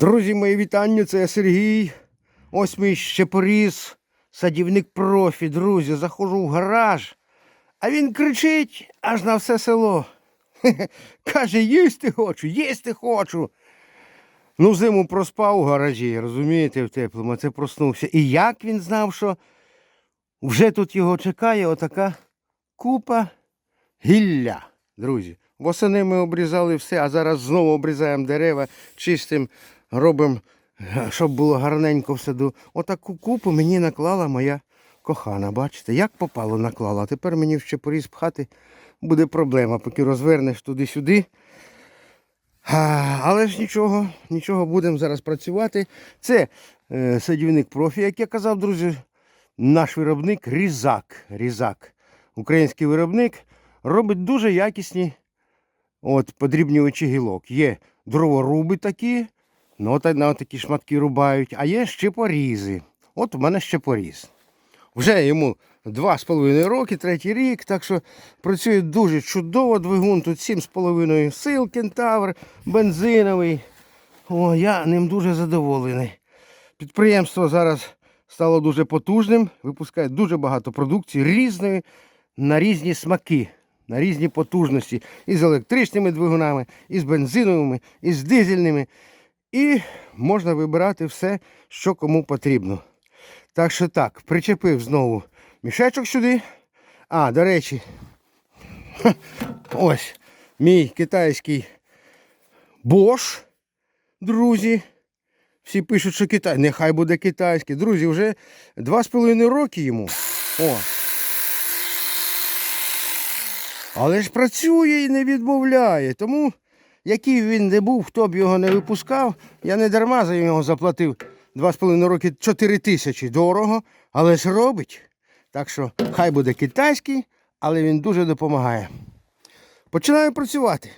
Друзі, мої вітання, це я Сергій. Ось мій щепоріз, садівник профі, друзі. Заходжу в гараж, а він кричить аж на все село. Каже, їсти хочу, їсти хочу. Ну, зиму проспав у гаражі, розумієте, в теплому, це проснувся. І як він знав, що вже тут його чекає отака купа гілля, друзі. Восени ми обрізали все, а зараз знову обрізаємо дерева, чистим, робимо, щоб було гарненько в саду. Отаку купу мені наклала моя кохана. Бачите, як попало наклала. Тепер мені в щепоріз пхати буде проблема, поки розвернеш туди-сюди. Але ж нічого, нічого, будемо зараз працювати. Це е, садівник профі, як я казав, друзі, наш виробник Різак. Різак. Український виробник робить дуже якісні от, подрібнювачі гілок. Є дроворуби такі, ну, та, на такі шматки рубають, а є щепорізи. От у мене щепоріз. Вже йому два з половиною роки, третій рік, так що працює дуже чудово. Двигун тут 7,5 сил, кентавр, бензиновий. О, я ним дуже задоволений. Підприємство зараз стало дуже потужним, випускає дуже багато продукції різної на різні смаки, на різні потужності. І з електричними двигунами, і з бензиновими, і з дизельними. І можна вибирати все, що кому потрібно. Так що так, причепив знову мішечок сюди. А, до речі, ось мій китайський Bosch, друзі. Всі пишуть, що Китай. Нехай буде китайський. Друзі, вже два з половиною роки йому. О. Але ж працює і не відмовляє. Тому, який він не був, хто б його не випускав, я не дарма за нього заплатив два з половиною роки 4 тисячі. Дорого, але ж робить. Так що хай буде китайський, але він дуже допомагає. Починаю працювати.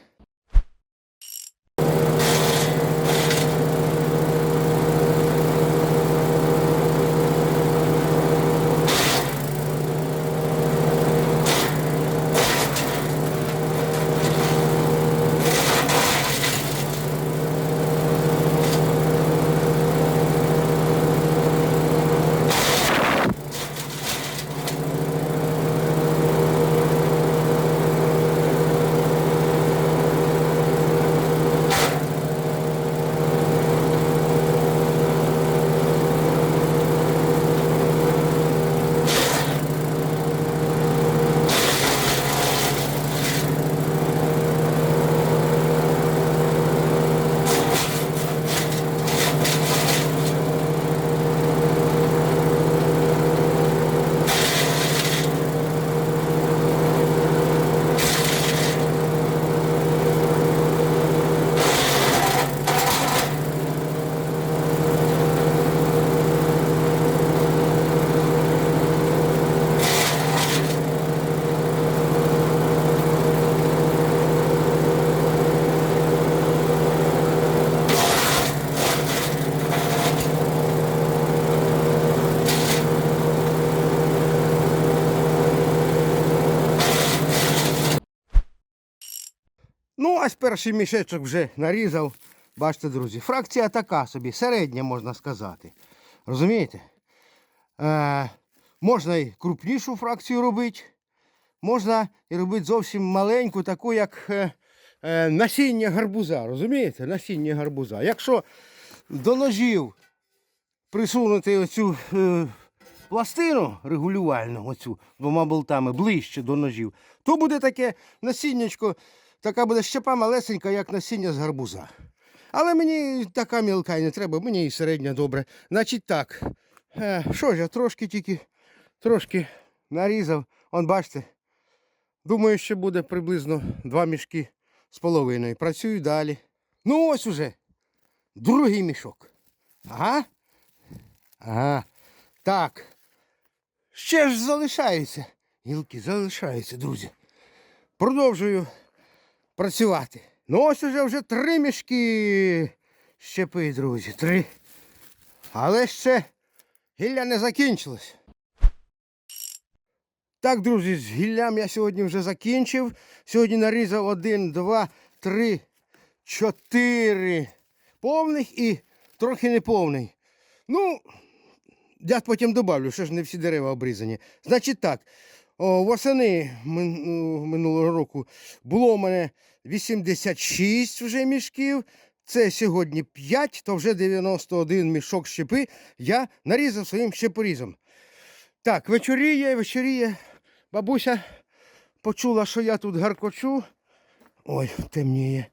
Перший мішечок вже нарізав. Бачите, друзі, фракція така собі, середня, можна сказати. Розумієте? Е, можна і крупнішу фракцію робити. Можна і робити зовсім маленьку, таку, як е, е, насіння гарбуза. Розумієте? Насіння гарбуза. Якщо до ножів присунути оцю е, пластину регулювальну, оцю двома болтами ближче до ножів, то буде таке насіннячко, така буде щепа малесенька, як насіння з гарбуза. Але мені така мілка не треба, мені і середня добре. Значить так. Е, що ж, я трошки тільки трошки нарізав. Он бачите. Думаю, що буде приблизно два мішки з половиною. Працюю далі. Ну ось уже. Другий мішок. Ага. Ага. Так. Ще ж залишаються. Гілки залишаються, друзі. Продовжую працювати. Ну ось уже вже три мішки щепи, друзі. Три. Але ще гілля не закінчилось. Так, друзі, з гіллям я сьогодні вже закінчив. Сьогодні нарізав один, два, три, чотири повних і трохи неповний. Ну, я потім добавлю, що ж не всі дерева обрізані. Значить так, восени ну, минулого року було у мене 86 вже мішків. Це сьогодні 5, то вже 91 мішок щепи я нарізав своїм щепорізом. Так, вечоріє, вечоріє. Бабуся почула, що я тут гаркочу. Ой, темніє.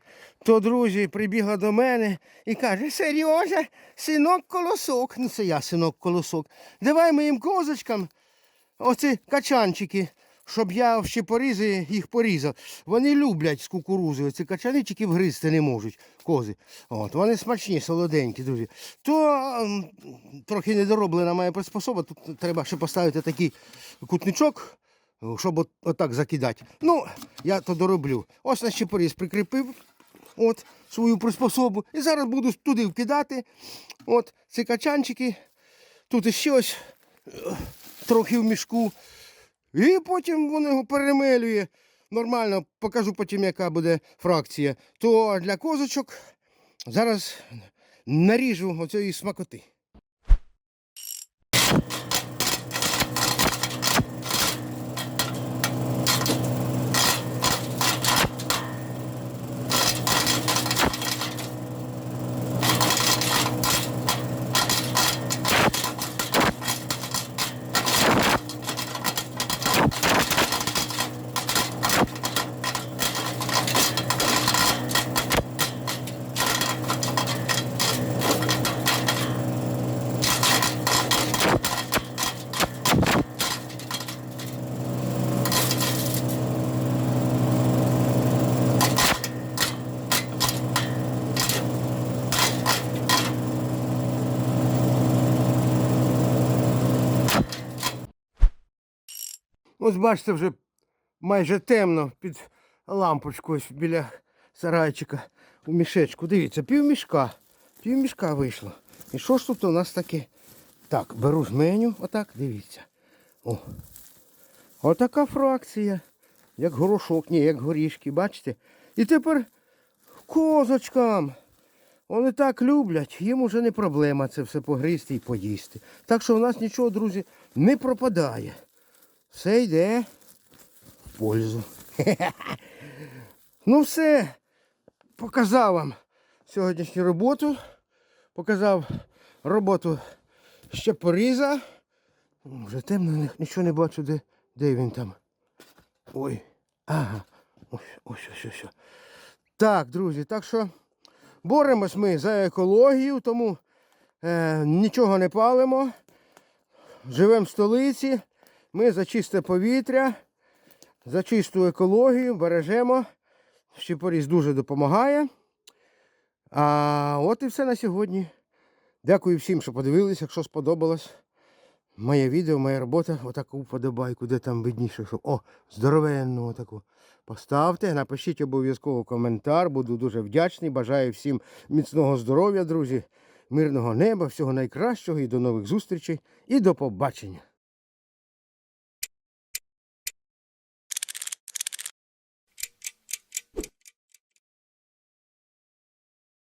То друзі прибігла до мене і каже: Сережа, синок колосок. Ну, це я, синок колосок. Давай моїм козочкам оці качанчики, щоб я ще порізи їх порізав. Вони люблять з кукурузи. Оці качани вгризти не можуть, кози. От, вони смачні, солоденькі, друзі. То ем, трохи недороблена моя приспособа. Тут треба ще поставити такий кутничок, щоб от, отак закидати. Ну, я то дороблю. Ось на щепоріз прикріпив от, свою приспособу. І зараз буду туди вкидати. От ці качанчики. Тут іще ось е, трохи в мішку. І потім воно його перемелює. Нормально, покажу потім, яка буде фракція. То для козочок зараз наріжу оцієї смакоти. Ось бачите, вже майже темно під лампочкою ось біля сарайчика у мішечку. Дивіться, пів мішка. Пів мішка вийшло. І що ж тут у нас таке? Так, беру жменю, отак, дивіться. О. Отака фракція. Як горошок, ні, як горішки, бачите? І тепер козочкам. Вони так люблять, їм уже не проблема це все погризти і поїсти. Так що у нас нічого, друзі, не пропадає. Все йде в пользу. Ну все, показав вам сьогоднішню роботу. Показав роботу щепоріза. Вже темно, нічого не бачу, де, де він там. Ой. Ага. Ось, ось, ось, ось. Так, друзі, так що боремось ми за екологію, тому е, нічого не палимо. Живемо в столиці. Ми за чисте повітря, за чисту екологію бережемо. Щепоріз дуже допомагає. А от і все на сьогодні. Дякую всім, що подивилися. Якщо сподобалось моє відео, моя робота, отаку вподобайку, де там видніше, що о, здоровенну отаку. Поставте, напишіть обов'язково коментар. Буду дуже вдячний. Бажаю всім міцного здоров'я, друзі, мирного неба, всього найкращого і до нових зустрічей. І до побачення.